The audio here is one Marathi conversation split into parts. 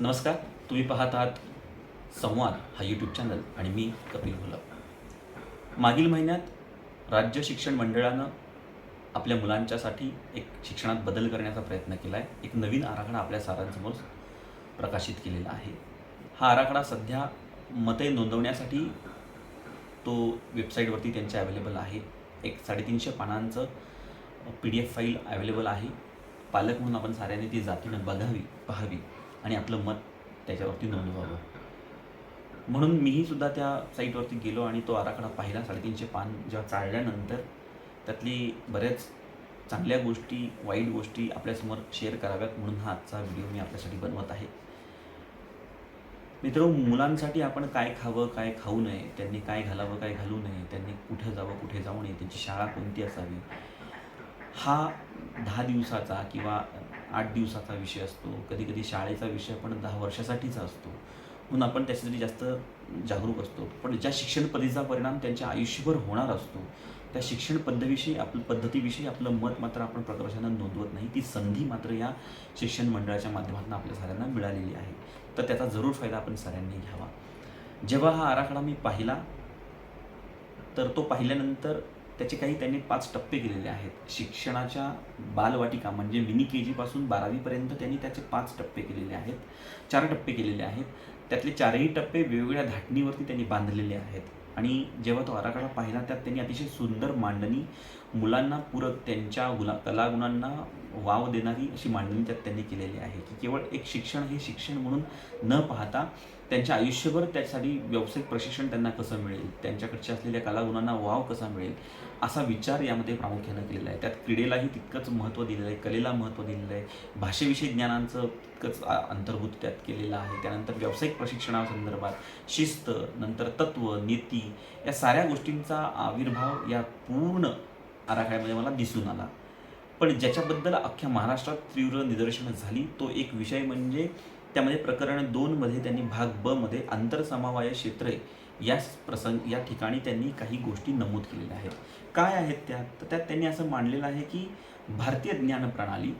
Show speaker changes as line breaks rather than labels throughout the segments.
नमस्कार तुम्ही पाहत आहात संवाद हा यूट्यूब चॅनल आणि मी कपिल गुलाब मागील महिन्यात राज्य शिक्षण मंडळानं आपल्या मुलांच्यासाठी एक शिक्षणात बदल करण्याचा प्रयत्न केला आहे एक नवीन आराखडा आपल्या सारांसमोर प्रकाशित केलेला आहे. हा आराखडा सध्या मते नोंदवण्यासाठी तो वेबसाईटवरती त्यांच्या अवेलेबल आहे. एक साडेतीनशे पानांचं P D F file available आहे. पालक म्हणून आपण साऱ्यांनी ती जातीनं बघावी पाहावी. आणि आपलं मत त्याच्यावरती नोंदवावं म्हणून मीही सुद्धा त्या साईटवरती गेलो आणि तो आराखडा पाहिला. साडेतीनशे पान जेव्हा चाळल्यानंतर त्यातली बऱ्याच चांगल्या गोष्टी वाईट गोष्टी आपल्यासमोर शेअर कराव्यात म्हणून हा आजचा व्हिडिओ मी आपल्यासाठी बनवत आहे. मित्र मुलांसाठी आपण काय खावं काय खाऊ नये त्यांनी काय घालावं काय घालू नये त्यांनी कुठं जावं कुठे जाऊ नये त्यांची शाळा कोणती असावी हा दहा दिवसाचा किंवा आठ दिवसाचा विषय असतो कधी कधी शाळेचा विषय पण दहा वर्षासाठीचा असतो. म्हणून आपण त्याच्यासाठी जास्त जागरूक असतो. पण ज्या शिक्षण पद्धतीचा परिणाम त्यांच्या आयुष्यभर होणार असतो त्या शिक्षण पद्धतीविषयी आपलं पद्धतीविषयी आपलं मत मात्र आपण प्रकर्षानं नोंदवत नाही. ती संधी मात्र या शिक्षण मंडळाच्या माध्यमातून आपल्या साऱ्यांना मिळालेली आहे. तर त्याचा जरूर फायदा आपण सगळ्यांनी घ्यावा. जेव्हा हा आराखडा मी पाहिला तर तो पाहिल्यानंतर त्याचे काही त्यांनी पाच टप्पे केलेले आहेत. शिक्षणाच्या बालवाटिका म्हणजे मिनी के जीपासून बारावीपर्यंत त्यांनी त्याचे पाच टप्पे केलेले आहेत. चार टप्पे केलेले आहेत. त्यातले चारही टप्पे वेगवेगळ्या धाटणीवरती त्यांनी बांधलेले आहेत. आणि जेव्हा तो आराखडा पाहिला त्यात त्यांनी अतिशय सुंदर मांडणी मुलांना पूरक त्यांच्या गुला कलागुणांना वाव देणारी अशी मांडणी त्यात त्यांनी केलेली आहे. की केवळ एक शिक्षण हे शिक्षण म्हणून न पाहता त्यांच्या आयुष्यभर त्यासाठी व्यावसायिक प्रशिक्षण त्यांना कसं मिळेल? त्यांच्याकडच्या असलेल्या कलागुणांना वाव कसा मिळेल? असा विचार यामध्ये प्रामुख्यानं केलेला आहे. त्यात क्रीडेलाही तितकंच महत्त्व दिलेलं आहे कलेला महत्त्व दिलेलं आहे. भाषेविषयी ज्ञानांचं तितकंच अंतर्भूत त्यात केलेलं आहे. त्यानंतर व्यावसायिक प्रशिक्षणासंदर्भात शिस्त नंतर तत्व नीती या साऱ्या गोष्टींचा आविर्भाव या पूर्ण आराखड्यामध्ये मला दिसून आला. पण ज्याच्याबद्दल अख्ख्या महाराष्ट्रात तीव्र निदर्शनं झाली तो एक विषय म्हणजे त्यामध्ये प्रकरण दोनमध्ये त्यांनी भाग ब मध्ये आंतरसमवाय क्षेत्रे या प्रसंग या ठिकाणी त्यांनी काही गोष्टी नमूद केलेल्या आहेत. काय आहेत त्या? तर त्यात त्यांनी असं मांडलेलं आहे की भारतीय ज्ञान प्रणाली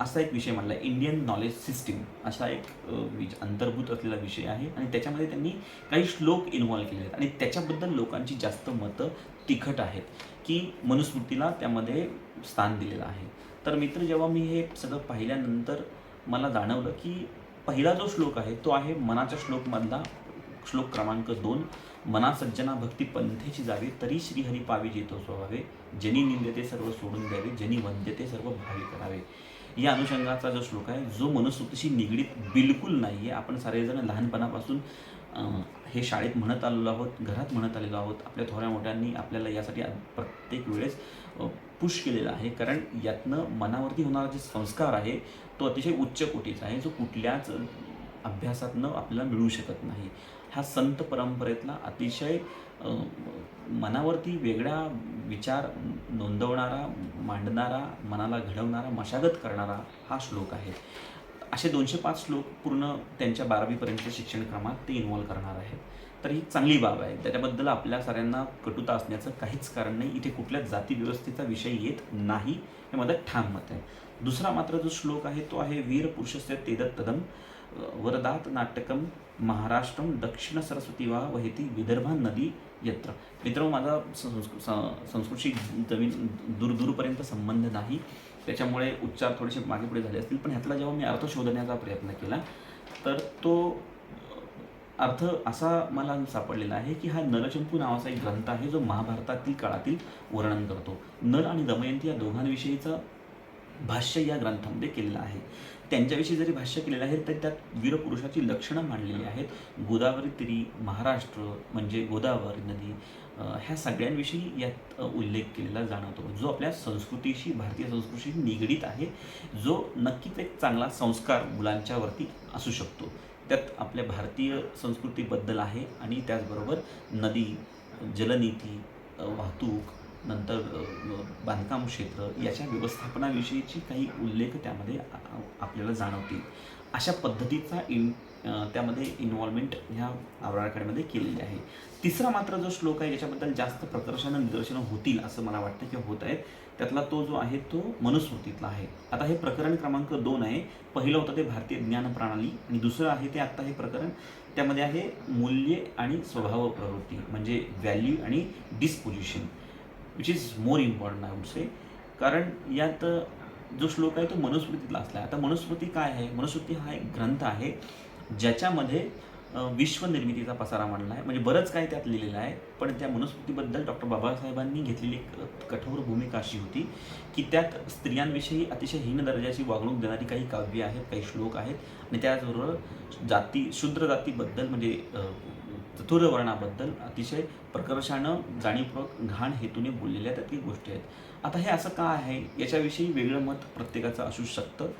असा एक विषय मांडला इंडियन नॉलेज सिस्टीम असा एक विच- अंतर्भूत असलेला विषय आहे आणि त्याच्यामध्ये त्यांनी काही श्लोक इन्व्हॉल्व केले आहेत आणि त्याच्याबद्दल लोकांची जास्त मतं तिखट आहेत की मनुस्मृतीला त्यामध्ये स्थान दिलेलं आहे. तर मित्र जेव्हा मी हे सगळं पाहिल्यानंतर मला जाणवलं की पहिला जो श्लोक आहे तो आहे मनाच्या श्लोकमधला श्लोक क्रमांक दोन. मना सज्जना भक्ती पंथेची जावी तरी श्रीहरी पावी जेतो स्वभावे. जनी निंदते सर्व सोडून द्यावे जनी वंद्यते सर्व भावी करावे. या अनुषंगाचा जो श्लोक आहे जो मनुस्मृतीशी निगडीत बिलकुल नाही आहे आपण सारेजण लहानपणापासून हे शाळेत म्हणत आलेलो आहोत घरात म्हणत आलेलो आहोत. आपल्या थोड्या मोठ्यांनी आपल्याला यासाठी प्रत्येक वेळेस पुश केलेला आहे. कारण यातनं मनावरती होणारा जे संस्कार आहे तो अतिशय उच्च कोटीचा आहे. जो कुठल्याच अभ्यासातनं आपल्याला मिळू शकत नाही. हा संत परंपरेतला अतिशय मनावरती वेगळा विचार नोंदवणारा मांडणारा मनाला घडवणारा मशागत करणारा हा श्लोक आहे. असे दोनशे पाच श्लोक पूर्ण त्यांच्या बारावीपर्यंतच्या शिक्षणक्रमात ते इन्व्हॉल्व करणार आहेत. तर ही चांगली बाब आहे. त्याच्याबद्दल आपल्या साऱ्यांना कटुता असण्याचं काहीच कारण नाही. इथे कुठल्या जाती व्यवस्थेचा विषय येत नाही. हे माझं ठाम मत आहे. दुसरा मात्र जो श्लोक आहे तो आहे वीर पुरुषस्य तेदत्तदम वरदात नाटकम महाराष्ट्रम दक्षिण सरस्वती वा वहिती विदर्भा नदी यत्र। मित्र माझा संस्कृतशी जमीन दूरदूरपर्यंत संबंध नाही त्याच्यामुळे उच्चार थोडेसे मागे पुढे झाले असतील पण ह्यातला जेव्हा मी अर्थ शोधण्याचा प्रयत्न केला तर तो अर्थ असा मला सापडलेला आहे की हा नरचंपू नावाचा एक ग्रंथ आहे जो महाभारतातील काळातील वर्णन करतो. नर आणि दमयंती या दोघांविषयीचा भाष्य या ग्रंथामध्ये केलेलं आहे. त्यांच्याविषयी जरी भाष्य केलेलं आहे तरी त्यात वीरपुरुषाची लक्षणं मांडलेली आहेत. गोदावरी तिरी महाराष्ट्र म्हणजे गोदावरी नदी ह्या सगळ्यांविषयी यात उल्लेख केलेला जाणवतो. जो आपल्या संस्कृतीशी भारतीय संस्कृतीशी निगडीत आहे जो नक्कीच एक चांगला संस्कार मुलांच्यावरती असू शकतो. त्यात आपल्या भारतीय संस्कृतीबद्दल आहे आणि त्याचबरोबर नदी जलनीती वाहतूक नंतर बांधकाम क्षेत्र याच्या व्यवस्थापनाविषयीची काही उल्लेख त्यामध्ये आपल्याला जाणवतील. अशा पद्धतीचा इन त्यामध्ये इन्व्हॉल्वमेंट ह्या आराखड्यामध्ये केलेली आहे. तिसरा मात्र जो श्लोक आहे ज्याच्याबद्दल जास्त प्रकर्षानं निदर्शनं होतील असं मला वाटतं की होत आहेत त्यातला तो जो आहे तो मनुस्मृतीतला आहे. आता हे प्रकरण क्रमांक दोन आहे. पहिलं होतं ते भारतीय ज्ञान प्रणाली आणि दुसरं आहे ते आत्ता हे प्रकरण. त्यामध्ये आहे मूल्ये आणि स्वभाव प्रवृत्ती म्हणजे व्हॅल्यू आणि disposition which is more important I would say कारण यात जो श्लोक आहे तो मनुस्मृतीतला असला आहे. आता मनुस्मृती काय आहे? मनुस्मृती हा एक ग्रंथ आहे ज्याच्यामध्ये विश्वनिर्मितीचा पसारा मांडला आहे. म्हणजे बरंच काय त्यात लिहिलेलं आहे पण त्या मनुस्मृतीबद्दल डॉक्टर बाबासाहेबांनी घेतलेली कठोर भूमिका अशी होती की त्यात स्त्रियांविषयी अतिशय हीन दर्जाची वागणूक देणारी काही काव्य आहेत काही श्लोक आहेत. आणि त्याचबरोबर जाती शूद्र जातीबद्दल म्हणजे चतुर्वर्णाबद्दल अतिशय प्रकर्षानं जाणीवपूर्वक घाण हेतूने बोललेल्या त्या ती गोष्टी आहेत. आता हे असं का आहे? याच्याविषयी वेगळं मत प्रत्येकाचं असू शकतं.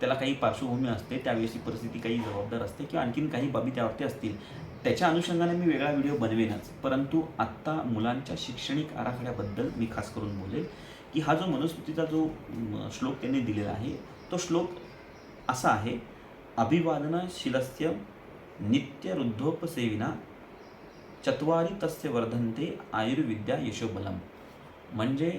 त्याला काही पार्श्वभूमी असते त्यावेळेची परिस्थिती काही जबाबदार असते किंवा आणखीन काही बाबी त्यावरती असतील. त्याच्या अनुषंगाने मी वेगळा व्हिडिओ बनवेनच. परंतु आत्ता मुलांच्या शैक्षणिक आराखड्याबद्दल मी खास करून बोलेल की हा जो मनुस्मृतीचा जो श्लोक त्यांनी दिलेला आहे तो श्लोक असा आहे अभिवादनशीलस्य नित्यरुद्धोपसेविना चत्वारी तस्य वर्धन्ते आयुर्विद्या यशोबलम। म्हणजे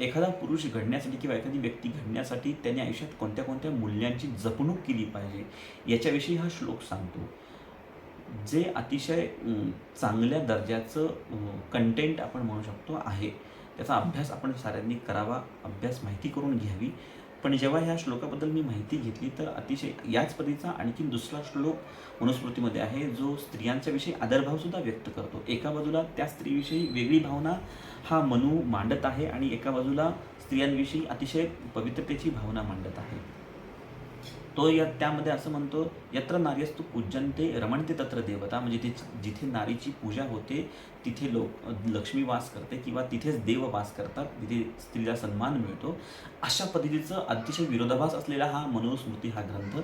एखादा पुरुष घडण्यासाठी किंवा एखादी व्यक्ती घडण्यासाठी त्याने आयुष्यात कोणत्या कोणत्या मूल्यांची जपणूक केली पाहिजे याच्याविषयी हा श्लोक सांगतो. जे अतिशय चांगल्या दर्जाचं कंटेंट आपण म्हणू शकतो आहे त्याचा अभ्यास आपण साऱ्यांनी करावा अभ्यास माहिती करून घ्यावी. पण जेव्हा ह्या श्लोकाबद्दल मी माहिती घेतली तर अतिशय याच पद्धतीचा आणखीन दुसरा श्लोक मनुस्मृतीमध्ये आहे जो स्त्रियांच्या विषयी आदरभावसुद्धा व्यक्त करतो. एका बाजूला त्या स्त्रीविषयी वेगळी भावना हा मनू मांडत आहे आणि एका बाजूला स्त्रियांविषयी अतिशय पवित्रतेची भावना मांडत आहे. तो या त्यामध्ये असं म्हणतो यत्र नार्यस्तू पूजनते रमणते तत्र देवता. म्हणजे ते जिथे नारीची पूजा होते तिथे लोक लक्ष्मी वास करते किंवा तिथेच देव वास करतात तिथे स्त्रीला सन्मान मिळतो. अशा पद्धतीचं अतिशय विरोधाभास असलेला हा मनुस्मृती हा ग्रंथ.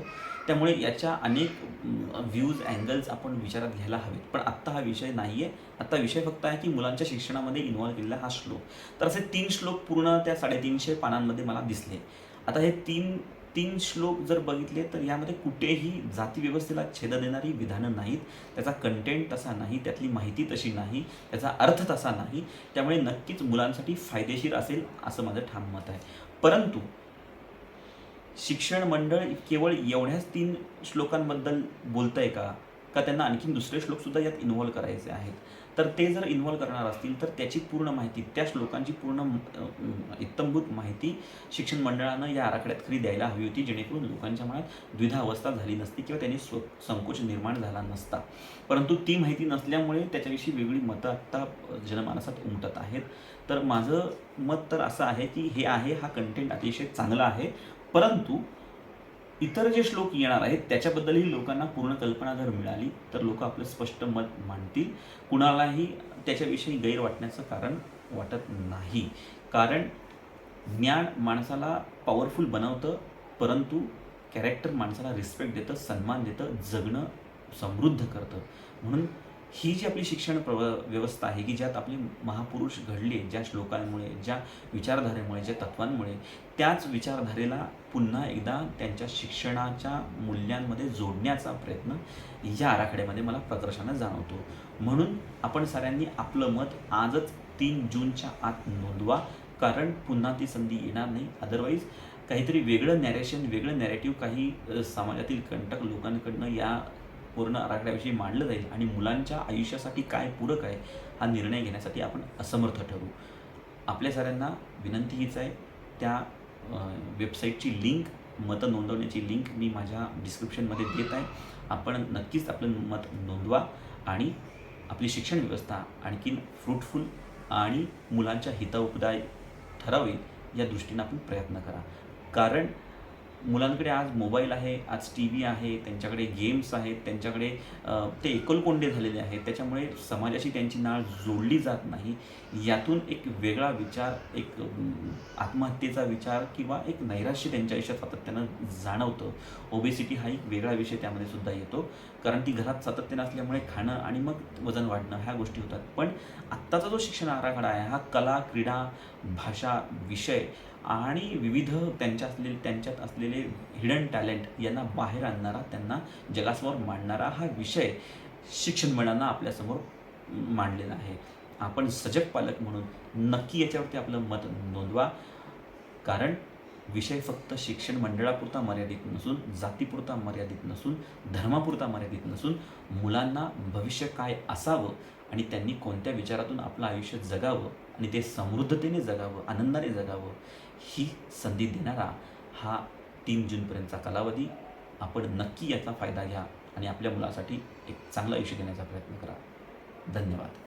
त्यामुळे याच्या अनेक व्ह्यूज अँगल्स आपण विचारात घ्यायला हवेत. पण आत्ता हा विषय नाही आहे आत्ता विषय फक्त आहे की मुलांच्या शिक्षणामध्ये इन्व्हॉल्व केलेला हा श्लोक. तर असे तीन श्लोक पूर्ण त्या साडेतीनशे पानांमध्ये मला दिसले. आता हे तीन तीन श्लोक जर बघितले तर यामध्ये कुठेही जातीव्यवस्थेला छेद देणारी विधानं नाहीत. त्याचा कंटेंट तसा नाही त्यातली माहिती तशी नाही त्याचा अर्थ तसा नाही. त्यामुळे नक्कीच मुलांसाठी फायदेशीर असेल असं माझं ठाम मत आहे. परंतु शिक्षण मंडळ केवळ एवढ्याच तीन श्लोकांबद्दल बोलत आहे का? का त्यांना आणखीन दुसरे श्लोकसुद्धा यात इन्व्हॉल्व करायचे आहेत. तर ते जर इन्व्हॉल्व करणार असतील तर त्याची पूर्ण माहिती त्या श्लोकांची पूर्ण इत्तंभूत माहिती शिक्षण मंडळानं या आराखड्यात खरी द्यायला हवी होती जेणेकरून लोकांच्या मनात द्विधावस्था झाली नसती किंवा त्यांनी स्व संकोच निर्माण झाला नसता. परंतु ती माहिती नसल्यामुळे त्याच्याविषयी वेगळी मतं आत्ता जनमानसात उमटत आहेत. तर माझं मत तर असं आहे की हे आहे हा कंटेंट अतिशय चांगला आहे. परंतु इतर जे श्लोक येणार आहेत त्याच्याबद्दलही लोकांना पूर्ण कल्पना जर मिळाली तर लोक आपलं स्पष्ट मत मांडतील. कुणालाही त्याच्याविषयी गैर वाटण्याचं कारण वाटत नाही. कारण ज्ञान माणसाला पॉवरफुल बनवतं परंतु कॅरेक्टर माणसाला रिस्पेक्ट देतं सन्मान देतं जगणं समृद्ध करतं. म्हणून ही जी आपली शिक्षण प्रव व्यवस्था आहे की ज्यात आपले महापुरुष घडले ज्या श्लोकांमुळे ज्या विचारधारेमुळे ज्या तत्वांमुळे त्याच विचारधारेला पुन्हा एकदा त्यांच्या शिक्षणाच्या मूल्यांमध्ये जोडण्याचा प्रयत्न या आराखड्यामध्ये मला प्रकर्षानं जाणवतो. म्हणून आपण साऱ्यांनी आपलं मत आजच तीन जूनच्या आत नोंदवा कारण पुन्हा ती संधी येणार नाही. अदरवाईज काहीतरी वेगळं नॅरेशन वेगळं नॅरेटिव्ह काही समाजातील कंटक लोकांकडनं या पूर्ण आराखड्याविषयी मांडलं जाईल आणि मुलांच्या आयुष्यासाठी काय पूरक आहे हा निर्णय घेण्यासाठी आपण असमर्थ ठरू. आपल्या साऱ्यांना विनंती हीच आहे. त्या वेबसाईटची लिंक मतं नोंदवण्याची लिंक मी माझ्या डिस्क्रिप्शनमध्ये देत आहे. आपण नक्कीच आपलं मत नोंदवा आणि आपली शिक्षण व्यवस्था आणखीन फ्रुटफुल आणि मुलांच्या हितउपदाय ठरावी या दृष्टीनं आपण प्रयत्न करा. कारण मुलांकडे आज मोबाईल आहे आज टी व्ही आहे त्यांच्याकडे गेम्स आहेत त्यांच्याकडे ते एकलकोंडे झालेले आहेत. त्याच्यामुळे समाजाशी त्यांची नाळ जोडली जात नाही. यातून एक वेगळा विचार एक आत्महत्येचा विचार किंवा एक नैराश्य त्यांच्या आयुष्यात सातत्यानं जाणवतं. ओबेसिटी हा एक वेगळा विषय त्यामध्ये सुद्धा येतो. कारण ती घरात सातत्यानं असल्यामुळे खाणं आणि मग वजन वाढणं ह्या गोष्टी होतात. पण आत्ताचा जो शिक्षण आराखडा आहे हा कला क्रीडा भाषा विषय आणि विविध त्यांच्या असलेले त्यांच्यात असलेले हिडन टॅलेंट यांना बाहेर आणणारा त्यांना जगासमोर मांडणारा हा विषय शिक्षण मंडळांना आपल्यासमोर मांडलेला आहे. आपण सजग पालक म्हणून नक्की याच्यावरती आपलं मत नोंदवा. कारण विषय फक्त शिक्षण मंडळापुरता मर्यादित नसून जातीपुरता मर्यादित नसून धर्मापुरता मर्यादित नसून मुलांना भविष्य काय असावं आणि त्यांनी कोणत्या विचारातून आपलं आयुष्य जगावं आणि ते समृद्धतेने जगावं आनंदाने जगावं ही संधी देणारा हा तीन जूनपर्यंतचा कालावधी. आपण नक्की याचा फायदा घ्या आणि आपल्या मुलासाठी एक चांगलं आयुष्य देण्याचा प्रयत्न करा. धन्यवाद.